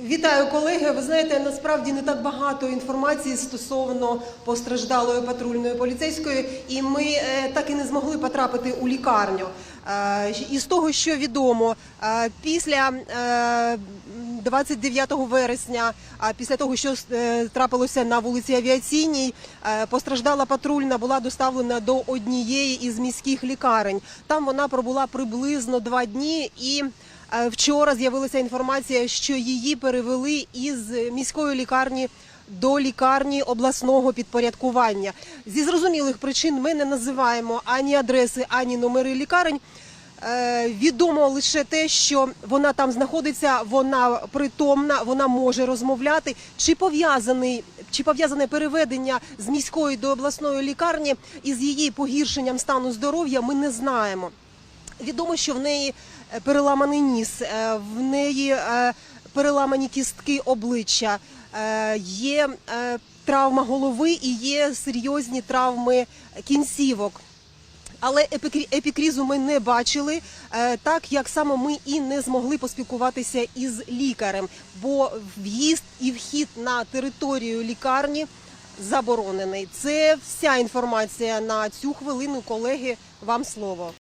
Вітаю, колеги. Ви знаєте, насправді не так багато інформації стосовно постраждалої патрульної поліцейської, і ми е, так і не змогли потрапити у лікарню. Е, Із того, що відомо, е, після е, 29 вересня, після того, що трапилося на вулиці Авіаційній, постраждала патрульна була доставлена до однієї із міських лікарень. Там вона пробула приблизно два дні і. Е, Вчора з'явилася інформація, що її перевели із міської лікарні до лікарні обласного підпорядкування. Зі зрозумілих причин ми не називаємо ані адреси, ані номери лікарень. Е, Відомо лише те, що вона там знаходиться, вона притомна, вона може розмовляти. Чи пов'язаний чи пов'язане переведення з міської до обласної лікарні із її погіршенням стану здоров'я, ми не знаємо. Відомо, що в неї е, переламаний ніс, е, в неї е, переламані кістки обличчя, є травма голови і є серйозні травми кінцівок. Але епікрі- епікрізу ми не бачили, так як само ми і не змогли поспілкуватися із лікарем, бо в'їзд і вхід на територію лікарні заборонений. Це вся інформація на цю хвилину, колеги. Вам слово.